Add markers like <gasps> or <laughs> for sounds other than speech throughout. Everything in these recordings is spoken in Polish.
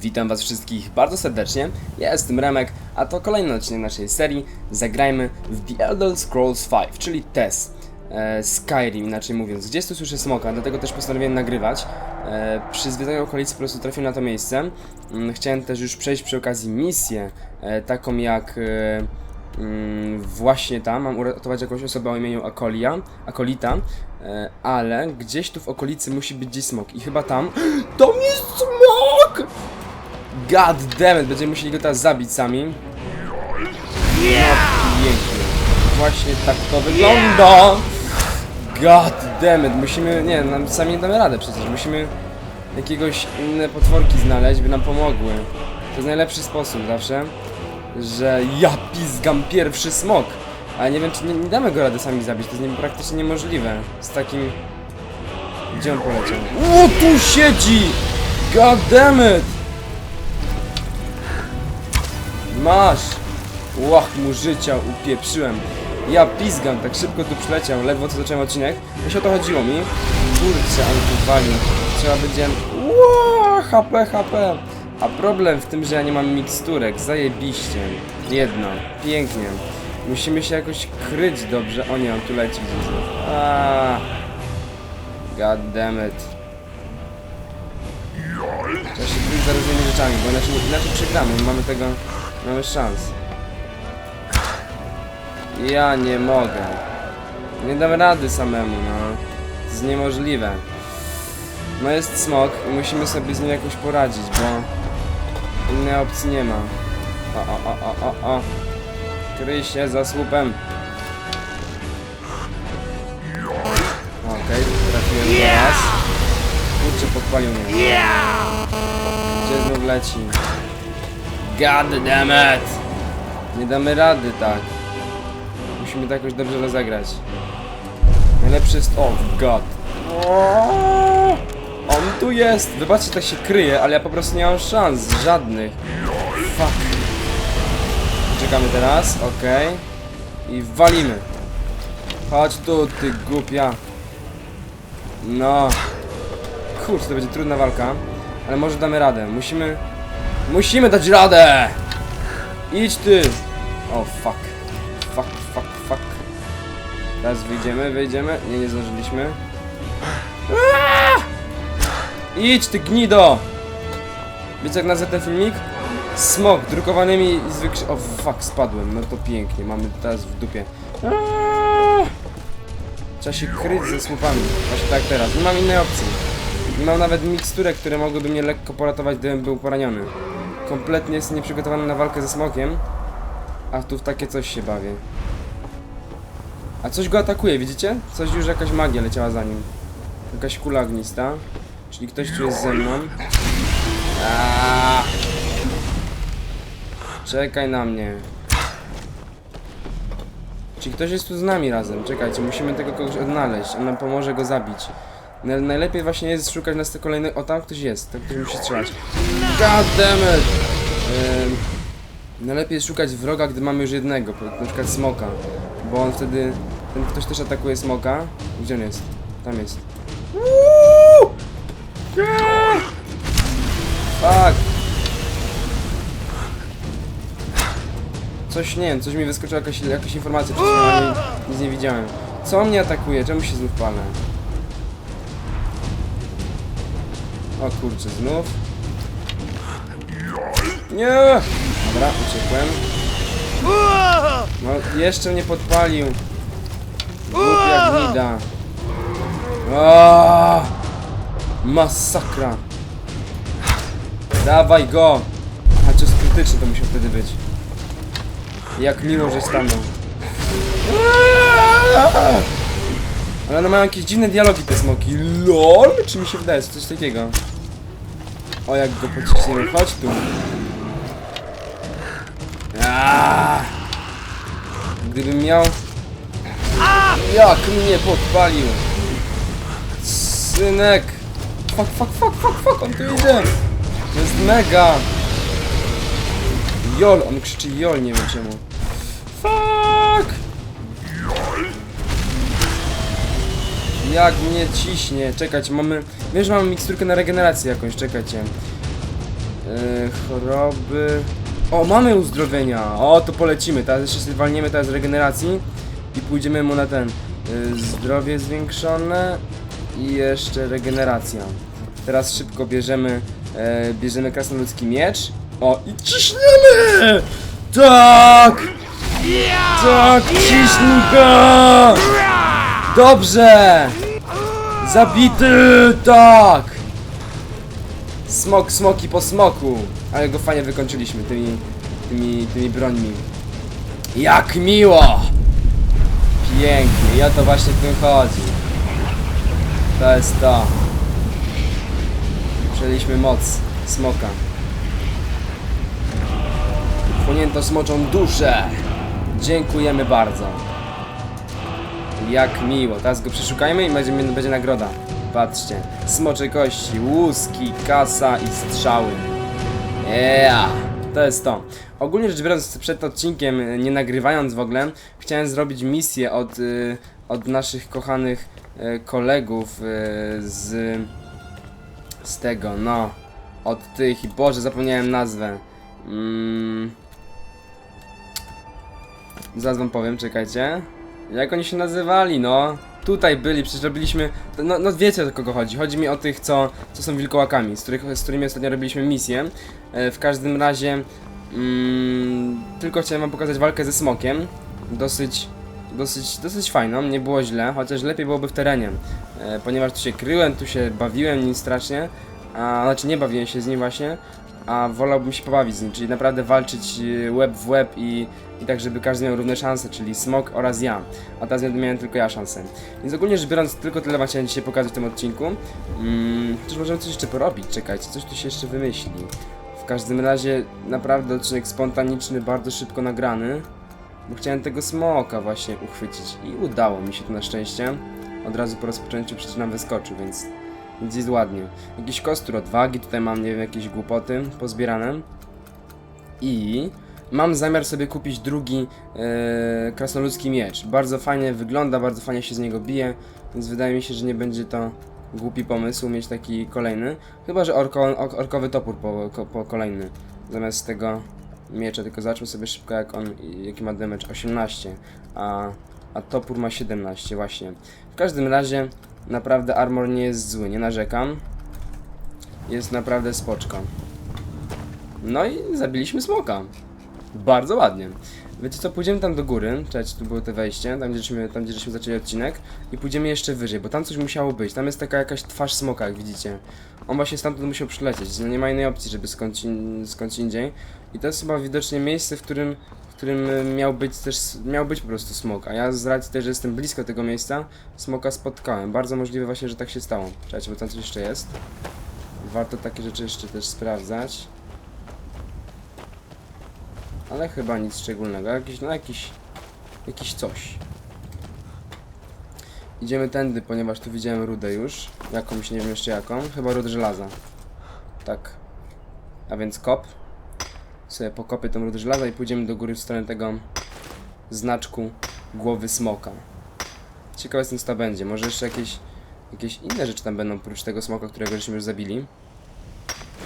Witam Was wszystkich bardzo serdecznie. Ja jestem Remek, a to kolejny odcinek naszej serii. Zagrajmy w The Elder Scrolls V, czyli TES. E, Skyrim, inaczej mówiąc. Gdzieś tu słyszę smoka, dlatego też postanowiłem nagrywać. E, przy zwiedzaniu okolicy po prostu trafiłem na to miejsce. Mm, Chciałem też już przejść przy okazji misję, e, taką jak e, mm, właśnie tam. Mam uratować jakąś osobę o imieniu Akolia, Akolita, e, ale gdzieś tu w okolicy musi być gdzieś smok. I chyba tam. <gasps> Tam jest smok! God damn it, będziemy musieli go teraz zabić sami. No pięknie. Właśnie tak to wygląda. God damn it, musimy, nie, nam sami nie damy radę przecież, musimy jakiegoś inne potworki znaleźć, by nam pomogły. To jest najlepszy sposób zawsze, że ja pizgam pierwszy smok. Ale nie wiem, czy nie, nie damy go rady sami zabić, to jest nie, praktycznie niemożliwe. Z takim... Gdzie on poleciał? O, tu siedzi! God damn it! Masz! Łach mu życia, upieprzyłem. Ja pizgam, tak szybko tu przyleciał, ledwo co zacząłem odcinek. Wiesz o to chodziło mi. Kurczę, ale tu walił. Trzeba będzie... Ła, HP, HP. A problem w tym, że ja nie mam miksturek. Zajebiście. Jedno. Pięknie. Musimy się jakoś kryć dobrze. O nie, on tu leci gdzieś. znów. Aaa. God damn it. Trzeba się kryć za różnymi rzeczami, bo inaczej, inaczej przegramy. Mamy tego... mamy szans. Ja nie mogę. Nie dam rady samemu, no. To jest niemożliwe. No jest smok i musimy sobie z nim jakoś poradzić, bo innej opcji nie ma. O, o, o, o, o, o. Kryj się za słupem. Okej, trafiłem teraz. Kurczę, podpalił mnie. Gdzie znów leci? God damn it! Nie damy rady tak. Musimy to jakoś dobrze rozegrać. Najlepszy jest... O, god. On tu jest! Wybaczcie, tak się kryje, ale ja po prostu nie mam szans. Żadnych. Fuck. Czekamy teraz, okej. I walimy. Chodź tu, ty głupia. No. Kurczę, to będzie trudna walka. Ale może damy radę. Musimy... Musimy dać radę! Idź ty! O, fuck. Fuck, fuck, fuck. Teraz wyjdziemy, wyjdziemy. Nie, nie zdążyliśmy. Idź ty gnido! Wiecie jak nazwę ten filmik? Smok, drukowanymi i zwykły... O fuck, spadłem. No to pięknie, mamy teraz w dupie. Trzeba się kryć ze słupami. Właśnie tak teraz. Nie mam innej opcji. Nie mam nawet miksturek, które mogłyby mnie lekko poratować, gdybym był poraniony. Kompletnie jestem nieprzygotowany na walkę ze smokiem. A tu w takie coś się bawię. A coś go atakuje, widzicie? Coś już jakaś magia leciała za nim. Jakaś kula ognista. Czyli ktoś tu jest ze mną. Aaaa! Czekaj na mnie. Czyli ktoś jest tu z nami razem. Czekajcie, musimy tego kogoś odnaleźć. On nam pomoże go zabić. Naj- Najlepiej właśnie jest szukać nas kolejnych... O, tam ktoś jest. Tam ktoś musi strzelać. God damn it! Najlepiej jest szukać wroga, gdy mamy już jednego. Na przykład smoka. Bo on wtedy... Ten ktoś też atakuje smoka. Gdzie on jest? Tam jest. Uuu! Nie! Fuck! Coś, nie wiem, coś mi wyskoczyła jakaś, jakaś informacja, ja nic, nie widziałem. Co mnie atakuje? Czemu się znów palę? O kurczę, znów. Nie! Dobra, uciekłem. No, jeszcze mnie podpalił. Gnida. Aaaa! Masakra. Dawaj go! A jest krytyczny to musiał wtedy być. Jak miło, że stanął. Ale one mają jakieś dziwne dialogi te smoki. LOL? Czy mi się wydaje, coś takiego? O, jak go pociśniemy. Chodź tu. Aaaa! Gdybym miał... Jak mnie podpalił! Synek! Fuck, fuck, fuck, fuck, fuck, on tu idzie! To jest mega! Jol, on krzyczy jol, nie wiem czemu. Fuck! Jak mnie ciśnie, czekajcie, mamy... Wiesz, że mamy miksturkę na regenerację jakąś, czekajcie. choroby... O, mamy uzdrowienia! O, to polecimy. Teraz jeszcze sobie walniemy teraz regeneracji i pójdziemy mu na ten y, zdrowie zwiększone i jeszcze regeneracja. Teraz szybko bierzemy, e, bierzemy krasnoludzki miecz. O, i ciśniemy! Tak! Tak, ciśnij go! Dobrze! Zabity! Tak! Smok, smoki po smoku! Ale go fajnie wykończyliśmy tymi, tymi, tymi brońmi. Jak miło! Pięknie, o to właśnie w tym chodzi. To jest to. Przejęliśmy moc smoka. Wchłonięto smoczą duszę. Dziękujemy bardzo. Jak miło. Teraz go przeszukajmy i będzie, będzie nagroda. Patrzcie. Smocze kości, łuski, kasa i strzały. Yeah! To jest to. Ogólnie rzecz biorąc, przed odcinkiem, nie nagrywając w ogóle, chciałem zrobić misję od, y, od naszych kochanych y, kolegów y, z, z tego, no, od tych, i Boże, zapomniałem nazwę. Mm. Zaraz wam powiem, czekajcie. Jak oni się nazywali, no? Tutaj byli, przecież robiliśmy. No, no wiecie o kogo chodzi. Chodzi mi o tych, co, co są wilkołakami, z, których, z którymi ostatnio robiliśmy misję. E, w każdym razie. Mm, tylko chciałem wam pokazać walkę ze smokiem. Dosyć. Dosyć, dosyć fajną, nie było źle, chociaż lepiej byłoby w terenie. E, ponieważ tu się kryłem, tu się bawiłem nim strasznie. A, znaczy nie bawiłem się z nim właśnie. A wolałbym się pobawić z nim, czyli naprawdę walczyć e, łeb w łeb i, i tak, żeby każdy miał równe szanse, czyli Smok oraz ja. A teraz miałem tylko ja szansę. Więc ogólnie rzecz biorąc, tylko tyle wam chciałem dzisiaj pokazać w tym odcinku. Mm, chociaż możemy coś jeszcze porobić, czekajcie, coś tu się jeszcze wymyśli. W każdym razie, naprawdę odcinek spontaniczny, bardzo szybko nagrany. Bo chciałem tego smoka właśnie uchwycić i udało mi się to na szczęście. Od razu po rozpoczęciu przecież nam wyskoczył, więc, więc jest ładnie. Jakiś kostur odwagi, tutaj mam, nie wiem, jakieś głupoty pozbierane. I mam zamiar sobie kupić drugi e, krasnoludzki miecz. Bardzo fajnie wygląda, bardzo fajnie się z niego bije, więc wydaje mi się, że nie będzie to głupi pomysł mieć taki kolejny. Chyba, że orko, or, orkowy topór po, po kolejny. Zamiast tego miecza, tylko zobaczmy sobie szybko jak on, jaki ma damage. 18, a, a topór ma 17 właśnie. W każdym razie naprawdę armor nie jest zły, nie narzekam. Jest naprawdę spoczko. No i zabiliśmy smoka. Bardzo ładnie. Wiecie co, pójdziemy tam do góry, czekajcie, tu było to wejście, tam gdzie, żeśmy, tam gdzie żeśmy zaczęli odcinek i pójdziemy jeszcze wyżej, bo tam coś musiało być, tam jest taka jakaś twarz smoka, jak widzicie. On właśnie stamtąd musiał przylecieć, nie ma innej opcji, żeby skądś, in, skądś indziej. I to jest chyba widocznie miejsce, w którym, w którym e, miał być też, miał być po prostu smok, a ja z racji też, że jestem blisko tego miejsca, smoka spotkałem. Bardzo możliwe właśnie, że tak się stało. Czekajcie, bo tam coś jeszcze jest. Warto takie rzeczy jeszcze też sprawdzać. Ale chyba nic szczególnego. Jakiś, no jakiś, jakiś coś. Idziemy tędy, ponieważ tu widziałem rudę już. Jakąś, nie wiem jeszcze jaką. Chyba rudę żelaza. Tak. A więc kop. Sobie pokopię tą rudę żelaza i pójdziemy do góry w stronę tego znaczku głowy smoka. Ciekawe jestem co to będzie. Może jeszcze jakieś, jakieś inne rzeczy tam będą, oprócz tego smoka, którego żeśmy już zabili.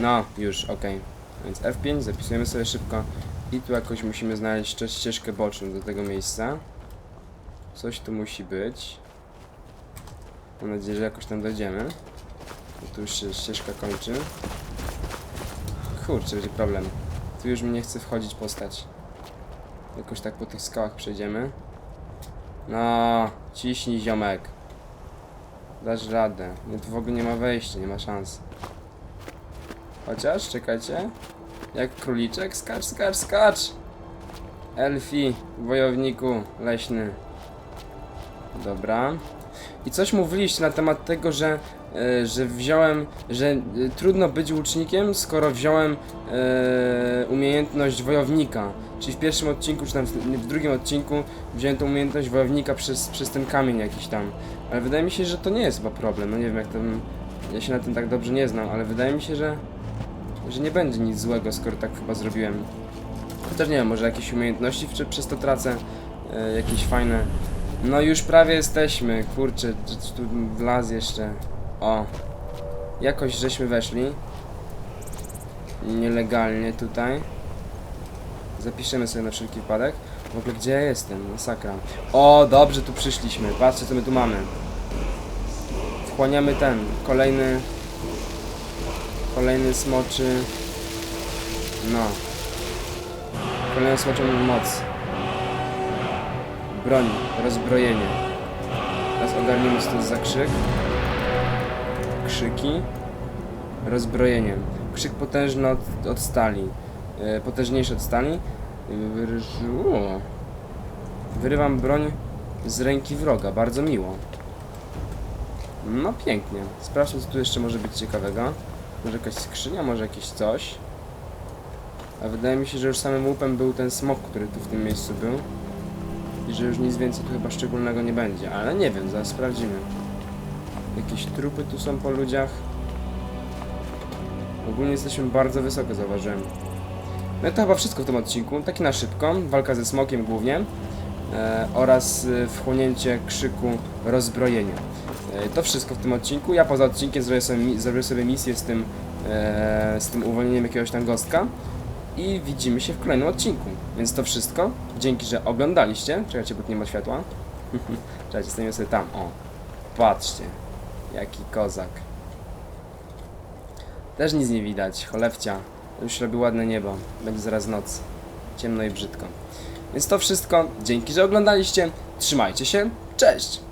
No, już, okej. Więc F5, zapisujemy sobie szybko. I tu jakoś musimy znaleźć ścieżkę boczną do tego miejsca. Coś tu musi być. Mam nadzieję, że jakoś tam dojdziemy. Bo tu już się ścieżka kończy. Kurczę, będzie problem. Tu już mi nie chce wchodzić postać. Jakoś tak po tych skałach przejdziemy. No, ciśnij ziomek. Dasz radę. Nie, tu w ogóle nie ma wejścia, nie ma szans. Chociaż, czekajcie. Jak króliczek, skacz, skacz, skacz! Elfi, wojowniku leśny. Dobra. I coś mówiliście na temat tego, że, że wziąłem, że e, trudno być łucznikiem, skoro wziąłem e, umiejętność wojownika. Czyli w pierwszym odcinku, czy tam w, drugim odcinku wziąłem tą umiejętność wojownika przez, przez ten kamień jakiś tam. Ale wydaje mi się, że to nie jest chyba problem. No nie wiem jak tam, ja się na tym tak dobrze nie znam, ale wydaje mi się, że że nie będzie nic złego, skoro tak chyba zrobiłem. Chociaż nie wiem, może jakieś umiejętności czy przez to tracę e, jakieś fajne. No już prawie jesteśmy, kurczę, tu wlaz jeszcze. O, jakoś żeśmy weszli. nielegalnie tutaj. Zapiszemy sobie na wszelki wypadek. W ogóle gdzie ja jestem? Masakra. O, dobrze, tu przyszliśmy. Patrzcie, co my tu mamy. Wchłaniamy ten, kolejny... Kolejny smoczy... No. Kolejną smoczą moc. Broń, rozbrojenie. Teraz ogarniemy co to. Krzyki. Rozbrojenie. Krzyk potężny od, od stali. E, potężniejszy od stali. Wyryżu... o. Wyrywam broń z ręki wroga. Bardzo miło. No pięknie. Sprawdźmy co tu jeszcze może być ciekawego. Może jakaś skrzynia, może jakieś coś. A wydaje mi się, że już samym łupem był ten smok, który tu w tym miejscu był. I że już nic więcej tu chyba szczególnego nie będzie. Ale nie wiem, zaraz sprawdzimy. Jakieś trupy tu są po ludziach. Ogólnie jesteśmy bardzo wysoko, zauważyłem. No to chyba wszystko w tym odcinku. Taki na szybko. Walka ze smokiem głównie. E, oraz e, wchłonięcie krzyku rozbrojenia. E, to wszystko w tym odcinku. Ja poza odcinkiem zrobię sobie, zrobię sobie misję z tym, e, z tym uwolnieniem jakiegoś tam gostka. I widzimy się w kolejnym odcinku. Więc to wszystko. Dzięki, że oglądaliście. Czekajcie, bo nie ma światła. <laughs> Czekajcie, stajemy sobie tam. O, patrzcie. Jaki kozak. Też nic nie widać. Cholewcia. Już robi ładne niebo. Będzie zaraz noc. Ciemno i brzydko. Więc to wszystko. Dzięki, że oglądaliście. Trzymajcie się. Cześć!